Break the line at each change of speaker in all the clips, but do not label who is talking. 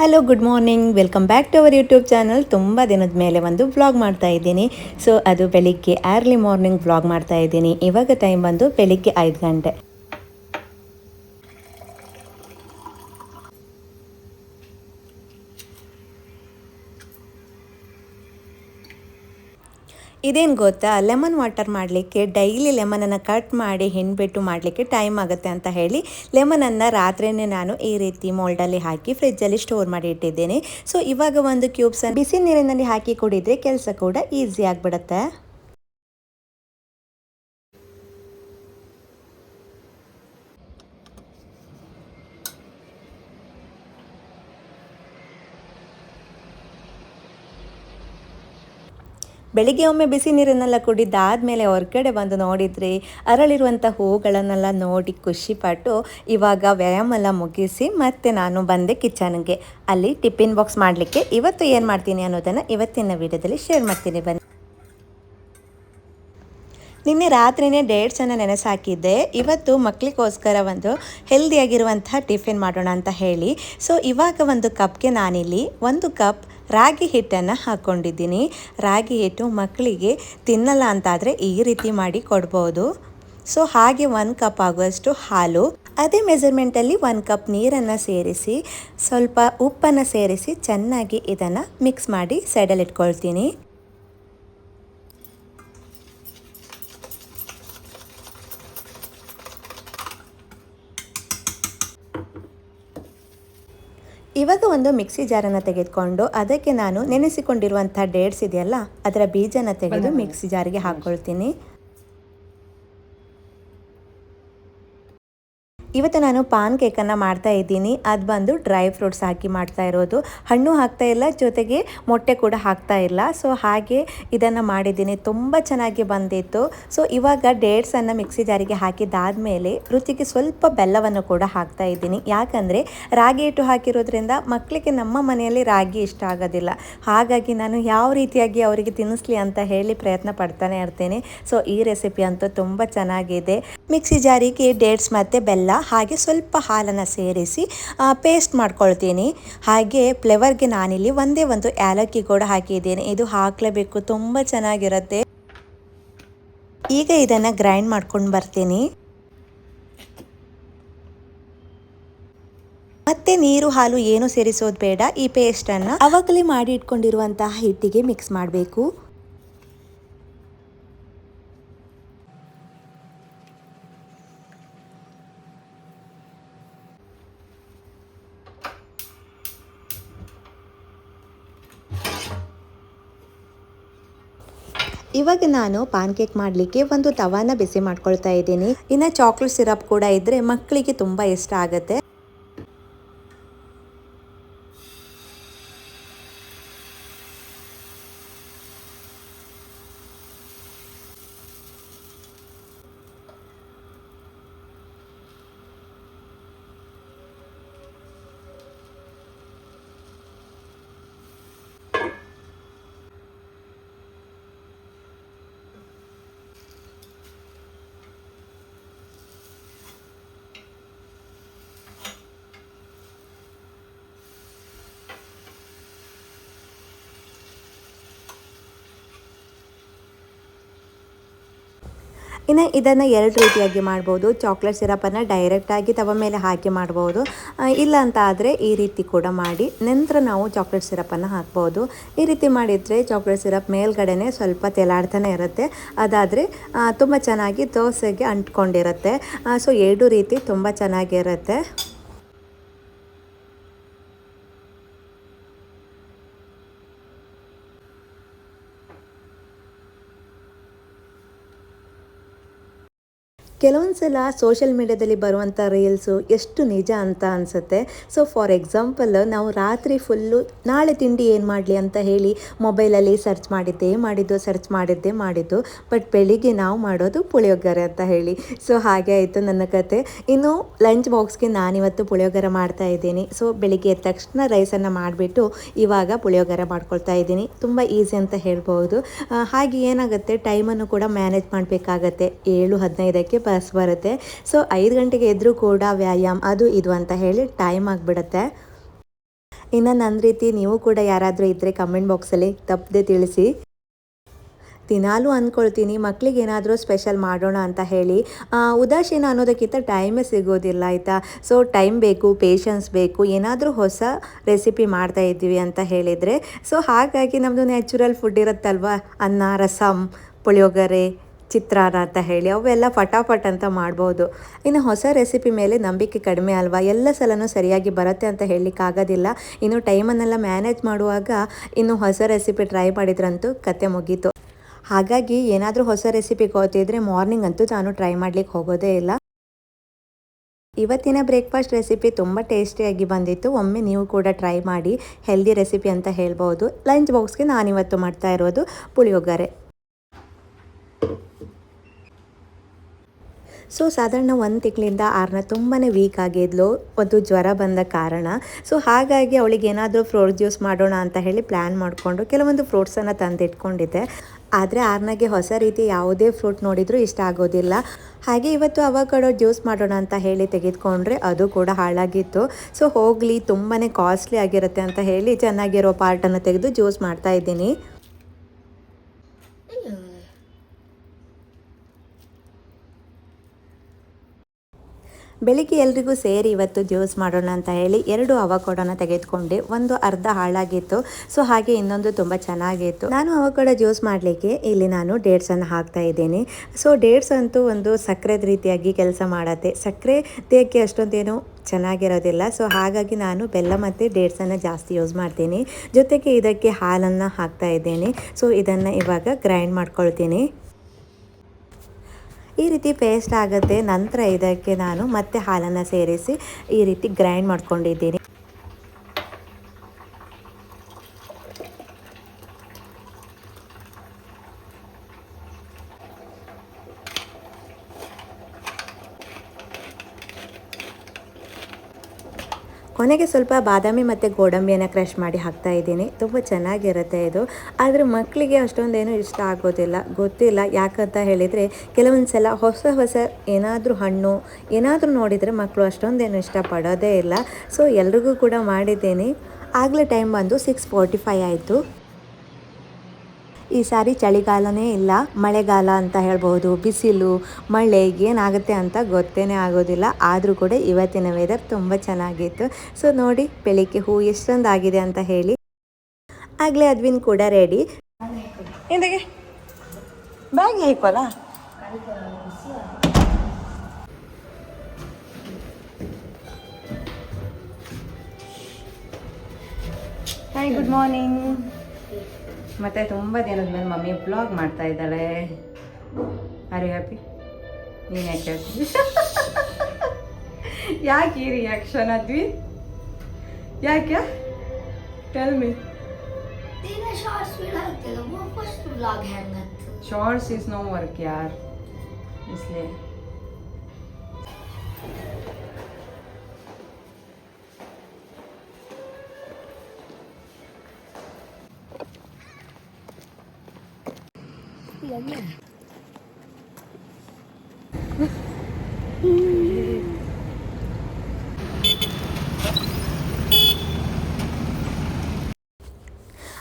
Hello good morning welcome back to our YouTube channel ತುಂಬ ದಿನದ ಮೇಲೆ ಒಂದು ವ್ಲಾಗ್ ಮಾಡ್ತಾ ಇದ್ದೀನಿ. ಸೊ ಅದು ಬೆಳಿಗ್ಗೆ ಅರ್ಲಿ ಮಾರ್ನಿಂಗ್ ವ್ಲಾಗ್ ಮಾಡ್ತಾ ಇದ್ದೀನಿ. ಇವಾಗ ಟೈಮ್ ಬಂದು ಬೆಳಿಗ್ಗೆ ಐದು ಗಂಟೆ. ಇದೇನು ಗೊತ್ತಾ? ಲೆಮನ್ ವಾಟರ್ ಮಾಡಲಿಕ್ಕೆ ಡೈಲಿ ಲೆಮನನ್ನು ಕಟ್ ಮಾಡಿ, ಹಿಂಡ್ಬಿಟ್ಟು ಮಾಡಲಿಕ್ಕೆ ಟೈಮ್ ಆಗುತ್ತೆ ಅಂತ ಹೇಳಿ ಲೆಮನನ್ನು ರಾತ್ರಿನೇ ನಾನು ಈ ರೀತಿ ಮೋಲ್ಡಲ್ಲಿ ಹಾಕಿ ಫ್ರಿಜ್ಜಲ್ಲಿ ಸ್ಟೋರ್ ಮಾಡಿ ಇಟ್ಟಿದ್ದೇನೆ. ಸೊ ಇವಾಗ ಒಂದು ಕ್ಯೂಬ್ಸನ್ನು ಬಿಸಿ ನೀರಿನಲ್ಲಿ ಹಾಕಿ ಕುಡಿದ್ರೆ ಕೆಲಸ ಕೂಡ ಈಸಿ ಆಗಿಬಿಡುತ್ತೆ. ಬೆಳಿಗ್ಗೆ ಒಮ್ಮೆ ಬಿಸಿ ನೀರನ್ನೆಲ್ಲ ಕುಡಿದಾದ್ಮೇಲೆ ಹೊರಗಡೆ ಬಂದು ನೋಡಿದರೆ ಅರಳಿರುವಂಥ ಹೂಗಳನ್ನೆಲ್ಲ ನೋಡಿ ಖುಷಿಪಟ್ಟು ಇವಾಗ ವ್ಯಾಯಾಮ ಎಲ್ಲ ಮುಗಿಸಿ ಮತ್ತೆ ನಾನು ಬಂದೆ ಕಿಚನ್ಗೆ. ಅಲ್ಲಿ ಟಿಫಿನ್ ಬಾಕ್ಸ್ ಮಾಡಲಿಕ್ಕೆ. ಇವತ್ತು ಏನು ಮಾಡ್ತೀನಿ ಅನ್ನೋದನ್ನು ಇವತ್ತಿನ ವಿಡಿಯೋದಲ್ಲಿ ಶೇರ್ ಮಾಡ್ತೀನಿ. ಬನ್ನಿ. ನಿನ್ನೆ ರಾತ್ರಿನೇ ಡೇಟ್ಸನ್ನು ನೆನೆಸಾಕಿದ್ದೆ. ಇವತ್ತು ಮಕ್ಕಳಿಗೋಸ್ಕರ ಒಂದು ಹೆಲ್ದಿಯಾಗಿರುವಂಥ ಟಿಫಿನ್ ಮಾಡೋಣ ಅಂತ ಹೇಳಿ. ಸೊ ಇವಾಗ ಒಂದು ಕಪ್ಗೆ ನಾನಿಲ್ಲಿ ಒಂದು ಕಪ್ ರಾಗಿ ಹಿಟ್ಟನ್ನು ಹಾಕ್ಕೊಂಡಿದ್ದೀನಿ. ರಾಗಿ ಹಿಟ್ಟು ಮಕ್ಕಳಿಗೆ ತಿನ್ನಲ್ಲ ಅಂತಾದರೆ ಈ ರೀತಿ ಮಾಡಿ ಕೊಡ್ಬೋದು. ಸೊ, ಹಾಗೆ ಒಂದು ಕಪ್ ಆಗುವಷ್ಟು ಹಾಲು, ಅದೇ ಮೆಜರ್ಮೆಂಟಲ್ಲಿ ಒಂದು ಕಪ್ ನೀರನ್ನು ಸೇರಿಸಿ, ಸ್ವಲ್ಪ ಉಪ್ಪನ್ನು ಸೇರಿಸಿ ಚೆನ್ನಾಗಿ ಇದನ್ನು ಮಿಕ್ಸ್ ಮಾಡಿ ಸೈಡಲ್ಲಿ ಇವಾಗ ಒಂದು ಮಿಕ್ಸಿ ಜಾರನ್ನು ತೆಗೆದುಕೊಂಡು ಅದಕ್ಕೆ ನಾನು ನೆನೆಸಿಕೊಂಡಿರುವಂಥ ಡೇಟ್ಸ್ ಇದೆಯಲ್ಲ ಅದರ ಬೀಜನ ತೆಗೆದು ಮಿಕ್ಸಿ ಜಾರಿಗೆ ಹಾಕ್ಕೊಳ್ತೀನಿ. ಇವತ್ತು ನಾನು ಪಾನ್ ಕೇಕನ್ನು ಮಾಡ್ತಾ ಇದ್ದೀನಿ. ಅದು ಬಂದು ಡ್ರೈ ಫ್ರೂಟ್ಸ್ ಹಾಕಿ ಮಾಡ್ತಾ ಇರೋದು. ಹಣ್ಣು ಹಾಕ್ತಾ ಇಲ್ಲ, ಜೊತೆಗೆ ಮೊಟ್ಟೆ ಕೂಡ ಹಾಕ್ತಾ ಇಲ್ಲ. ಸೊ, ಹಾಗೆ ಇದನ್ನು ಮಾಡಿದ್ದೀನಿ. ತುಂಬ ಚೆನ್ನಾಗಿ ಬಂದಿತ್ತು. ಸೊ, ಇವಾಗ ಡೇಟ್ಸನ್ನು ಮಿಕ್ಸಿ ಜಾರಿಗೆ ಹಾಕಿದ್ದಾದಮೇಲೆ ರುಚಿಗೆ ಸ್ವಲ್ಪ ಬೆಲ್ಲವನ್ನು ಕೂಡ ಹಾಕ್ತಾ ಇದ್ದೀನಿ. ಯಾಕಂದರೆ ರಾಗಿ ಹಿಟ್ಟು ಹಾಕಿರೋದ್ರಿಂದ ಮಕ್ಕಳಿಗೆ ನಮ್ಮ ಮನೆಯಲ್ಲಿ ರಾಗಿ ಇಷ್ಟ ಆಗೋದಿಲ್ಲ. ಹಾಗಾಗಿ ನಾನು ಯಾವ ರೀತಿಯಾಗಿ ಅವರಿಗೆ ತಿನ್ನಿಸ್ಲಿ ಅಂತ ಹೇಳಿ ಪ್ರಯತ್ನ ಪಡ್ತಾನೆ ಇರ್ತೇನೆ. ಸೊ, ಈ ರೆಸಿಪಿ ಅಂತೂ ತುಂಬ ಚೆನ್ನಾಗಿದೆ. ಮಿಕ್ಸಿ ಜಾರಿಗೆ ಡೇಟ್ಸ್ ಮತ್ತು ಬೆಲ್ಲ ಹಾಗೆ ಸ್ವಲ್ಪ ಹಾಲನ್ನು ಸೇರಿಸಿ ಪೇಸ್ಟ್ ಮಾಡ್ಕೊಳ್ತೀನಿ. ಹಾಗೆ ಫ್ಲೇವರ್ಗೆ ನಾನಿಲ್ಲಿ ಒಂದೇ ಒಂದು ಏಲಕ್ಕಿ ಕೂಡ ಹಾಕಿದ್ದೇನೆ. ಇದು ಹಾಕಲೇಬೇಕು, ತುಂಬ ಚೆನ್ನಾಗಿರುತ್ತೆ. ಈಗ ಇದನ್ನು ಗ್ರೈಂಡ್ ಮಾಡ್ಕೊಂಡು ಬರ್ತೀನಿ. ಮತ್ತೆ ನೀರು, ಹಾಲು ಏನು ಸೇರಿಸೋದು ಬೇಡ, ಈ ಪೇಸ್ಟನ್ನು ಅವಾಗಲೇ ಮಾಡಿ ಇಟ್ಕೊಂಡಿರುವಂತಹ ಹಿಟ್ಟಿಗೆ ಮಿಕ್ಸ್ ಮಾಡಬೇಕು. ಇವಾಗ ನಾನು ಪಾನ್ ಕೇಕ್ ಮಾಡಲಿಕ್ಕೆ ಒಂದು ತವಾನ ಬಿಸಿ ಮಾಡ್ಕೊಳ್ತಾ ಇದ್ದೀನಿ. ಇನ್ನು ಚಾಕ್ಲೇಟ್ ಸಿರಪ್ ಕೂಡ ಇದ್ರೆ ಮಕ್ಕಳಿಗೆ ತುಂಬ ಇಷ್ಟ ಆಗುತ್ತೆ. ಇನ್ನು ಇದನ್ನು ಎರಡು ರೀತಿಯಾಗಿ ಮಾಡ್ಬೋದು. ಚಾಕ್ಲೇಟ್ ಸಿರಪನ್ನು ಡೈರೆಕ್ಟಾಗಿ ತವ ಮೇಲೆ ಹಾಕಿ ಮಾಡ್ಬೋದು. ಇಲ್ಲ ಅಂತ ಆದರೆ ಈ ರೀತಿ ಕೂಡ ಮಾಡಿ. ನಂತರ ನಾವು ಚಾಕ್ಲೇಟ್ ಸಿರಪನ್ನು ಹಾಕ್ಬೋದು. ಈ ರೀತಿ ಮಾಡಿದರೆ ಚಾಕ್ಲೇಟ್ ಸಿರಪ್ ಮೇಲ್ಗಡೆನೆ ಸ್ವಲ್ಪ ತೆಲಾಡ್ತಾನೆ ಇರುತ್ತೆ. ಅದಾದರೆ ತುಂಬ ಚೆನ್ನಾಗಿ ದೋಸೆಗೆ ಅಂಟ್ಕೊಂಡಿರುತ್ತೆ. ಸೊ ಎರಡು ರೀತಿ ತುಂಬ ಚೆನ್ನಾಗಿರುತ್ತೆ. ಕೆಲವೊಂದು ಸಲ ಸೋಷಿಯಲ್ ಮೀಡ್ಯಾದಲ್ಲಿ ಬರುವಂಥ ರೀಲ್ಸು ಎಷ್ಟು ನಿಜ ಅಂತ ಅನಿಸುತ್ತೆ. ಸೊ ಫಾರ್ ಎಕ್ಸಾಂಪಲ್ ನಾವು ರಾತ್ರಿ ಫುಲ್ಲು ನಾಳೆ ತಿಂಡಿ ಏನು ಮಾಡಲಿ ಅಂತ ಹೇಳಿ ಮೊಬೈಲಲ್ಲಿ ಸರ್ಚ್ ಮಾಡಿದ್ದೇ ಮಾಡಿದ್ದು ಸರ್ಚ್ ಮಾಡಿದ್ದೇ ಮಾಡಿದ್ದು ಬಟ್ ಬೆಳಿಗ್ಗೆ ನಾವು ಮಾಡೋದು ಪುಳಿಯೋಗರೆ ಅಂತ ಹೇಳಿ. ಸೊ ಹಾಗೆ ಆಯಿತು ನನ್ನ ಕತೆ. ಇನ್ನು ಲಂಚ್ ಬಾಕ್ಸ್ಗೆ ನಾನಿವತ್ತು ಪುಳಿಯೋಗರೆ ಮಾಡ್ತಾ ಇದ್ದೀನಿ. ಸೊ ಬೆಳಿಗ್ಗೆ ಎದ್ದ ತಕ್ಷಣ ರೈಸನ್ನು ಮಾಡಿಬಿಟ್ಟು ಇವಾಗ ಪುಳಿಯೋಗರೆ ಮಾಡ್ಕೊಳ್ತಾ ಇದ್ದೀನಿ. ತುಂಬ ಈಸಿ ಅಂತ ಹೇಳ್ಬೋದು ಹಾಗೆ ಏನಾಗುತ್ತೆ ಟೈಮನ್ನು ಕೂಡ ಮ್ಯಾನೇಜ್ ಮಾಡಬೇಕಾಗತ್ತೆ. ಏಳು ಹದಿನೈದಕ್ಕೆ ಬಸ್ ಬರುತ್ತೆ. ಸೊ ಐದು ಗಂಟೆಗೆ ಎದ್ರೂ ಕೂಡ ವ್ಯಾಯಾಮ ಅದು ಇದು ಅಂತ ಹೇಳಿ ಟೈಮ್ ಆಗಿಬಿಡುತ್ತೆ. ಇನ್ನು ನನ್ನ ರೀತಿ ನೀವು ಕೂಡ ಯಾರಾದರೂ ಇದ್ದರೆ ಕಮೆಂಟ್ ಬಾಕ್ಸಲ್ಲಿ ತಪ್ಪದೆ ತಿಳಿಸಿ. ದಿನಾಲೂ ಅಂದ್ಕೊಳ್ತೀನಿ ಮಕ್ಕಳಿಗೆ ಏನಾದರೂ ಸ್ಪೆಷಲ್ ಮಾಡೋಣ ಅಂತ ಹೇಳಿ. ಉದಾಸೀನ ಅನ್ನೋದಕ್ಕಿಂತ ಟೈಮೇ ಸಿಗೋದಿಲ್ಲ ಆಯಿತಾ? ಸೊ ಟೈಮ್ ಬೇಕು ಪೇಷನ್ಸ್ ಬೇಕು, ಏನಾದರೂ ಹೊಸ ರೆಸಿಪಿ ಮಾಡ್ತಾ ಇದ್ದೀವಿ ಅಂತ ಹೇಳಿದರೆ. ಸೊ ಹಾಗಾಗಿ ನಮ್ಮದು ನ್ಯಾಚುರಲ್ ಫುಡ್ ಇರುತ್ತಲ್ವ? ಅನ್ನ ರಸಮ್ ಪುಳಿಯೋಗರೆ ಚಿತ್ರಾನ್ನ ಅಂತ ಹೇಳಿ, ಅವೆಲ್ಲ ಫಟಾಫಟ್ ಅಂತ ಮಾಡ್ಬೋದು. ಇನ್ನು ಹೊಸ ರೆಸಿಪಿ ಮೇಲೆ ನಂಬಿಕೆ ಕಡಿಮೆ ಅಲ್ವಾ? ಎಲ್ಲ ಸಲನೂ ಸರಿಯಾಗಿ ಬರುತ್ತೆ ಅಂತ ಹೇಳಲಿಕ್ಕಾಗೋದಿಲ್ಲ ಇನ್ನು ಟೈಮನ್ನೆಲ್ಲ ಮ್ಯಾನೇಜ್ ಮಾಡುವಾಗ ಇನ್ನು ಹೊಸ ರೆಸಿಪಿ ಟ್ರೈ ಮಾಡಿದ್ರಂತೂ ಕತೆ ಮುಗೀತು. ಹಾಗಾಗಿ ಏನಾದರೂ ಹೊಸ ರೆಸಿಪಿ ಗೊತ್ತಿದ್ರೆ ಮಾರ್ನಿಂಗ್ ಅಂತೂ ನಾನು ಟ್ರೈ ಮಾಡ್ಲಿಕ್ಕೆ ಹೋಗೋದೇ ಇಲ್ಲ. ಇವತ್ತಿನ ಬ್ರೇಕ್ಫಾಸ್ಟ್ ರೆಸಿಪಿ ತುಂಬ ಟೇಸ್ಟಿಯಾಗಿ ಬಂದಿತ್ತು. ಒಮ್ಮೆ ನೀವು ಕೂಡ ಟ್ರೈ ಮಾಡಿ ಹೆಲ್ದಿ ರೆಸಿಪಿ ಅಂತ ಹೇಳ್ಬೋದು. ಲಂಚ್ ಬಾಕ್ಸ್ಗೆ ನಾನಿವತ್ತು ಮಾಡ್ತಾ ಇರೋದು ಪುಳಿಯೋಗರೆ. ಸೊ ಸಾಧಾರಣ ಒಂದು ತಿಂಗಳಿಂದ ಆರ್ನ ತುಂಬಾ ವೀಕ್ ಆಗಿದ್ಲು. ಒಂದು ಜ್ವರ ಬಂದ ಕಾರಣ. ಸೊ ಹಾಗಾಗಿ ಅವಳಿಗೆ ಏನಾದರೂ ಫ್ರೂಟ್ ಜ್ಯೂಸ್ ಮಾಡೋಣ ಅಂತ ಹೇಳಿ ಪ್ಲ್ಯಾನ್ ಮಾಡಿಕೊಂಡು ಕೆಲವೊಂದು ಫ್ರೂಟ್ಸನ್ನು ತಂದಿಟ್ಕೊಂಡಿದ್ದೆ. ಆದರೆ ಆರ್ನಾಗೆ ಹೊಸ ರೀತಿ ಯಾವುದೇ ಫ್ರೂಟ್ ನೋಡಿದರೂ ಇಷ್ಟ ಆಗೋದಿಲ್ಲ. ಹಾಗೆ ಇವತ್ತು ಅವಕಾಡೋ ಜ್ಯೂಸ್ ಮಾಡೋಣ ಅಂತ ಹೇಳಿ ತೆಗೆದುಕೊಂಡ್ರೆ ಅದು ಕೂಡ ಹಾಳಾಗಿತ್ತು. ಸೊ ಹೋಗಲಿ ತುಂಬಾ ಕಾಸ್ಟ್ಲಿ ಆಗಿರುತ್ತೆ ಅಂತ ಹೇಳಿ ಚೆನ್ನಾಗಿರೋ ಪಾರ್ಟನ್ನು ತೆಗೆದು ಜ್ಯೂಸ್ ಮಾಡ್ತಾ ಇದ್ದೀನಿ. ಬೆಳಿಗ್ಗೆ ಎಲ್ರಿಗೂ ಸೇರಿ ಇವತ್ತು ಜ್ಯೂಸ್ ಮಾಡೋಣ ಅಂತ ಹೇಳಿ ಎರಡು ಅವಕೋಡನ ತೆಗೆದುಕೊಂಡೆ ಒಂದು ಅರ್ಧ ಹಾಳಾಗಿತ್ತು. ಸೊ ಹಾಗೆ ಇನ್ನೊಂದು ತುಂಬ ಚೆನ್ನಾಗಿತ್ತು. ನಾನು ಅವಕೋಡ ಜ್ಯೂಸ್ ಮಾಡಲಿಕ್ಕೆ ಇಲ್ಲಿ ನಾನು ಡೇಟ್ಸನ್ನು ಹಾಕ್ತಾ ಇದ್ದೀನಿ. ಸೊ ಡೇಟ್ಸ್ ಅಂತೂ ಒಂದು ಸಕ್ಕರೆದ ರೀತಿಯಾಗಿ ಕೆಲಸ ಮಾಡತ್ತೆ. ಸಕ್ಕರೆ ದೇಹಕ್ಕೆ ಅಷ್ಟೊಂದೇನು ಚೆನ್ನಾಗಿರೋದಿಲ್ಲ. ಸೊ ಹಾಗಾಗಿ ನಾನು ಬೆಲ್ಲ ಮತ್ತು ಡೇಟ್ಸನ್ನು ಜಾಸ್ತಿ ಯೂಸ್ ಮಾಡ್ತೀನಿ. ಜೊತೆಗೆ ಇದಕ್ಕೆ ಹಾಲನ್ನು ಹಾಕ್ತಾ ಇದ್ದೀನಿ. ಸೊ ಇದನ್ನು ಇವಾಗ ಗ್ರೈಂಡ್ ಮಾಡ್ಕೊಳ್ತೀನಿ. ಈ ರೀತಿ ಪೇಸ್ಟ್ ಆಗುತ್ತೆ. ನಂತರ ಇದಕ್ಕೆ ನಾನು ಮತ್ತೆ ಹಾಲನ್ನು ಸೇರಿಸಿ ಈ ರೀತಿ ಗ್ರೈಂಡ್ ಮಾಡ್ಕೊಂಡಿದ್ದೀನಿ. ಕೊನೆಗೆ ಸ್ವಲ್ಪ ಬಾದಾಮಿ ಮತ್ತು ಗೋಡಂಬಿಯನ್ನು ಕ್ರಶ್ ಮಾಡಿ ಹಾಕ್ತಾ ಇದ್ದೀನಿ. ತುಂಬ ಚೆನ್ನಾಗಿರುತ್ತೆ ಇದು. ಆದರೆ ಮಕ್ಕಳಿಗೆ ಅಷ್ಟೊಂದೇನು ಇಷ್ಟ ಆಗೋದಿಲ್ಲ. ಗೊತ್ತಿಲ್ಲ. ಯಾಕಂತ ಹೇಳಿದರೆ ಕೆಲವೊಂದು ಸಲ ಹೊಸ ಹೊಸ ಏನಾದರೂ ಹಣ್ಣು, ಏನಾದರೂ ನೋಡಿದರೆ ಮಕ್ಕಳು ಅಷ್ಟೊಂದೇನು ಇಷ್ಟಪಡೋದೇ ಇಲ್ಲ. ಸೊ ಎಲ್ರಿಗೂ ಕೂಡ ಮಾಡಿದ್ದೀನಿ. ಆಗಲೇ ಟೈಮ್ ಬಂದು ಸಿಕ್ಸ್ ಫೋರ್ಟಿ ಫೈ ಆಯಿತು. ಈ ಸಾರಿ ಚಳಿಗಾಲನೇ ಇಲ್ಲ, ಮಳೆಗಾಲ ಅಂತ ಹೇಳ್ಬೋದು ಬಿಸಿಲು, ಮಳೆ ಏನಾಗುತ್ತೆ ಅಂತ ಗೊತ್ತೇನೆ ಆಗೋದಿಲ್ಲ. ಆದರೂ ಕೂಡ ಇವತ್ತಿನ ವೆದರ್ ತುಂಬ ಚೆನ್ನಾಗಿತ್ತು. ಸೊ ನೋಡಿ, ಬೆಳಿಗ್ಗೆ ಹೂ ಎಷ್ಟೊಂದಾಗಿದೆ ಅಂತ ಹೇಳಿ. ಆಗಲೇ ಅದ್ವಿನ್ ಕೂಡ ರೆಡಿ
ಎಂತಕ್ಕೆ ಬ್ಯಾಗ್ ಹೇಕೋಲ್ಲ ಹಾಯ್ ಗುಡ್ ಮಾರ್ನಿಂಗ್ ಮತ್ತು ತುಂಬ ದಿನದ ಮೇಲೆ ಮಮ್ಮಿ ಬ್ಲಾಗ್ ಮಾಡ್ತಾ ಇದ್ದಾಳೆ ಅರಿ ಹ್ಯಾಪಿ ನೀನು ಯಾಕೆ ಹ್ಯಾಪಿ ಯಾಕೆ ಈ ರಿಯಾಕ್ಷನ್ ಅದ್ವಿ ಯಾಕೆ tell me shorts is no work ಯಾರ್ ಇಸ್ಲೇ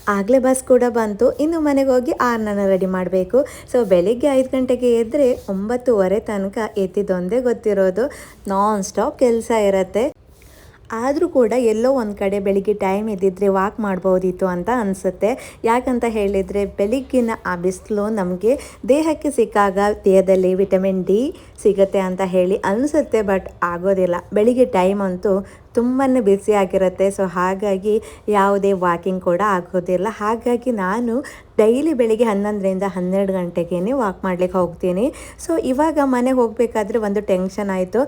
ಆಗಲೇ ಬಸ್ ಕೂಡ ಬಂತು. ಇನ್ನು ಮನೆಗೆ ಹೋಗಿ ಆರ್ನನ್ನು ರೆಡಿ ಮಾಡಬೇಕು. ಸೊ ಬೆಳಿಗ್ಗೆ ಐದು ಗಂಟೆಗೆ ಎದ್ದರೆ ಒಂಬತ್ತುವರೆ ತನಕ ಎತ್ತಿದ್ದೊಂದೇ ಗೊತ್ತಿರೋದು. ನಾನ್ ಸ್ಟಾಪ್ ಕೆಲಸ ಇರುತ್ತೆ. ಆದರೂ ಕೂಡ ಎಲ್ಲೋ ಒಂದು ಕಡೆ ಬೆಳಿಗ್ಗೆ ಟೈಮ್ ಇದ್ದಿದ್ರೆ ವಾಕ್ ಮಾಡ್ಬೋದಿತ್ತು ಅಂತ ಅನಿಸುತ್ತೆ. ಯಾಕಂತ ಹೇಳಿದರೆ ಬೆಳಿಗ್ಗಿನ ಆ ಬಿಸಿಲು ನಮಗೆ ದೇಹಕ್ಕೆ ಸಿಕ್ಕಾಗ ದೇಹದಲ್ಲಿ ವಿಟಮಿನ್ ಡಿ ಸಿಗುತ್ತೆ ಅಂತ ಹೇಳಿ ಅನಿಸುತ್ತೆ ಬಟ್ ಆಗೋದಿಲ್ಲ. ಬೆಳಿಗ್ಗೆ ಟೈಮ್ ಅಂತೂ ತುಂಬಾ ಬಿಸಿ ಆಗಿರುತ್ತೆ. ಸೊ ಹಾಗಾಗಿ ಯಾವುದೇ ವಾಕಿಂಗ್ ಕೂಡ ಆಗೋದಿಲ್ಲ. ಹಾಗಾಗಿ ನಾನು ಡೈಲಿ ಬೆಳಿಗ್ಗೆ ಹನ್ನೊಂದರಿಂದ ಹನ್ನೆರಡು ಗಂಟೆಗೇ ವಾಕ್ ಮಾಡ್ಲಿಕ್ಕೆ ಹೋಗ್ತೀನಿ. ಸೊ ಇವಾಗ ಮನೆಗೆ ಹೋಗಬೇಕಾದ್ರೆ ಒಂದು ಟೆನ್ಷನ್ ಆಯಿತು.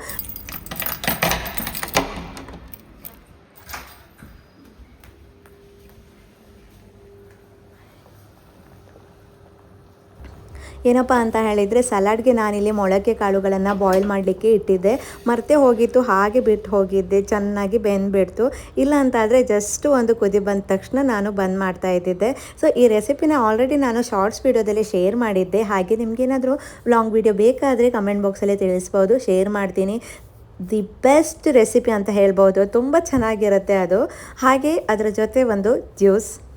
ಏನಪ್ಪ ಅಂತ ಹೇಳಿದರೆ ಸಲಾಡ್ಗೆ ನಾನಿಲ್ಲಿ ಮೊಳಕೆ ಕಾಳುಗಳನ್ನು ಬಾಯ್ಲ್ ಮಾಡಲಿಕ್ಕೆ ಇಟ್ಟಿದ್ದೆ. ಮರ್ತೆ ಹೋಗಿತ್ತು, ಹಾಗೆ ಬಿಟ್ಟು ಹೋಗಿದ್ದೆ, ಚೆನ್ನಾಗಿ ಬೆಂದ್ಬಿಡ್ತು. ಇಲ್ಲ ಅಂತಾದರೆ ಜಸ್ಟ್ ಒಂದು ಕುದಿ ಬಂದ ತಕ್ಷಣ ನಾನು ಬಂದ್ ಮಾಡ್ತಾ ಇದ್ದಿದ್ದೆ. ಸೊ ಈ ರೆಸಿಪಿನ ಆಲ್ರೆಡಿ ನಾನು ಶಾರ್ಟ್ಸ್ ವೀಡಿಯೋದಲ್ಲಿ ಶೇರ್ ಮಾಡಿದ್ದೆ. ಹಾಗೆ ನಿಮಗೇನಾದರೂ ಲಾಂಗ್ ವೀಡಿಯೋ ಬೇಕಾದರೆ ಕಮೆಂಟ್ ಬಾಕ್ಸಲ್ಲಿ ತಿಳಿಸ್ಬೋದು. ಶೇರ್ ಮಾಡ್ತೀನಿ. ದಿ ಬೆಸ್ಟ್ ರೆಸಿಪಿ ಅಂತ ಹೇಳ್ಬೋದು. ತುಂಬ ಚೆನ್ನಾಗಿರುತ್ತೆ ಅದು. ಹಾಗೆ ಅದರ ಜೊತೆ ಒಂದು ಜ್ಯೂಸ್.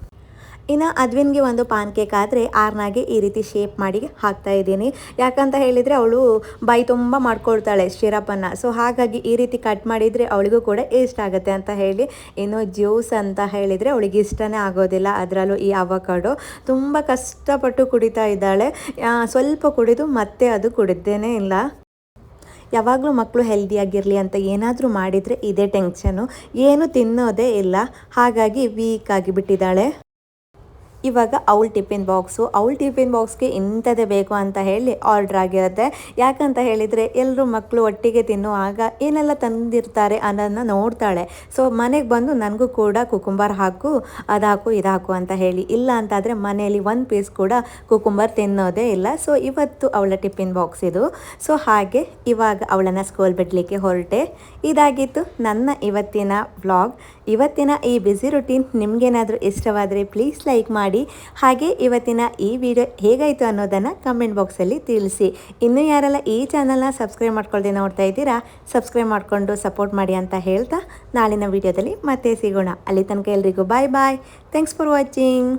ಇನ್ನು ಅದ್ವಿನ್ಗೆ ಒಂದು ಪಾನ್ ಕೇಕ್ ಆದರೆ ಆರ್ನಾಗೆ ಈ ರೀತಿ ಶೇಪ್ ಮಾಡಿ ಹಾಕ್ತಾ ಇದ್ದೀನಿ. ಯಾಕಂತ ಹೇಳಿದರೆ ಅವಳು ಬೈ ತುಂಬ ಮಾಡ್ಕೊಳ್ತಾಳೆ ಶಿರಪನ್ನು ಸೊ ಹಾಗಾಗಿ ಈ ರೀತಿ ಕಟ್ ಮಾಡಿದರೆ ಅವಳಿಗೂ ಕೂಡ ಇಷ್ಟ ಆಗುತ್ತೆ ಅಂತ ಹೇಳಿ, ಇನ್ನು ಜ್ಯೂಸ್ ಅಂತ ಹೇಳಿದರೆ ಅವಳಿಗೆ ಇಷ್ಟನೇ ಆಗೋದಿಲ್ಲ. ಅದರಲ್ಲೂ ಈ ಅವಕಾಡೋ ತುಂಬ ಕಷ್ಟಪಟ್ಟು ಕುಡಿತಾ ಇದ್ದಾಳೆ. ಸ್ವಲ್ಪ ಕುಡಿದು ಮತ್ತೆ ಅದು ಕುಡಿದ್ದೇನೆ ಇಲ್ಲ. ಯಾವಾಗಲೂ ಮಕ್ಕಳು ಹೆಲ್ದಿಯಾಗಿರಲಿ ಅಂತ ಏನಾದರೂ ಮಾಡಿದರೆ ಇದೇ ಟೆನ್ಷನು. ಏನು ತಿನ್ನೋದೇ ಇಲ್ಲ. ಹಾಗಾಗಿ ವೀಕ್ ಆಗಿಬಿಟ್ಟಿದ್ದಾಳೆ ಇವಾಗ ಅವಳ ಟಿಫಿನ್ ಬಾಕ್ಸು, ಅವಳ ಟಿಫಿನ್ ಬಾಕ್ಸ್ಗೆ ಇಂಥದ್ದೇ ಬೇಕು ಅಂತ ಹೇಳಿ ಆರ್ಡ್ರ್ ಆಗಿರುತ್ತೆ. ಯಾಕಂತ ಹೇಳಿದರೆ ಎಲ್ಲರೂ ಮಕ್ಕಳು ಒಟ್ಟಿಗೆ ತಿನ್ನುವಾಗ ಏನೆಲ್ಲ ತಂದಿರ್ತಾರೆ ಅನ್ನೋದನ್ನ ನೋಡ್ತಾಳೆ. ಸೊ ಮನೆಗೆ ಬಂದು ನನಗೂ ಕೂಡ ಕುಕುಂಬರ್ ಹಾಕು, ಅದು ಹಾಕು, ಇದು ಹಾಕು ಅಂತ ಹೇಳಿ. ಇಲ್ಲ ಅಂತಾದರೆ ಮನೆಯಲ್ಲಿ ಒಂದು ಪೀಸ್ ಕೂಡ ಕುಕುಂಬರ್ ತಿನ್ನೋದೇ ಇಲ್ಲ. ಸೊ ಇವತ್ತು ಅವಳ ಟಿಫಿನ್ ಬಾಕ್ಸ್ ಇದು. ಸೊ ಹಾಗೆ ಇವಾಗ ಅವಳನ್ನು ಸ್ಕೂಲ್ ಬಿಡಲಿಕ್ಕೆ ಹೊರಟೆ. ಇದಾಗಿತ್ತು ನನ್ನ ಇವತ್ತಿನ ವ್ಲಾಗ್ ಇವತ್ತಿನ ಈ ಬ್ಯುಸಿ ರುಟೀನ್ ನಿಮಗೇನಾದರೂ ಇಷ್ಟವಾದರೆ ಪ್ಲೀಸ್ ಲೈಕ್ ಮಾಡಿ. ಹಾಗೆ ಇವತ್ತಿನ ಈ ವಿಡಿಯೋ ಹೇಗಾಯಿತು ಅನ್ನೋದನ್ನು ಕಮೆಂಟ್ ಬಾಕ್ಸಲ್ಲಿ ತಿಳಿಸಿ. ಇನ್ನೂ ಯಾರೆಲ್ಲ ಈ ಚಾನಲ್ನ ಸಬ್ಸ್ಕ್ರೈಬ್ ಮಾಡ್ಕೊಳ್ದೆ ನೋಡ್ತಾ ಇದ್ದೀರಾ ಸಬ್ಸ್ಕ್ರೈಬ್ ಮಾಡಿಕೊಂಡು ಸಪೋರ್ಟ್ ಮಾಡಿ ಅಂತ ಹೇಳ್ತಾ ನಾಳಿನ ವಿಡಿಯೋದಲ್ಲಿ ಮತ್ತೆ ಸಿಗೋಣ. ಅಲ್ಲಿ ತನಕ ಎಲ್ರಿಗೂ bye bye thanks for watching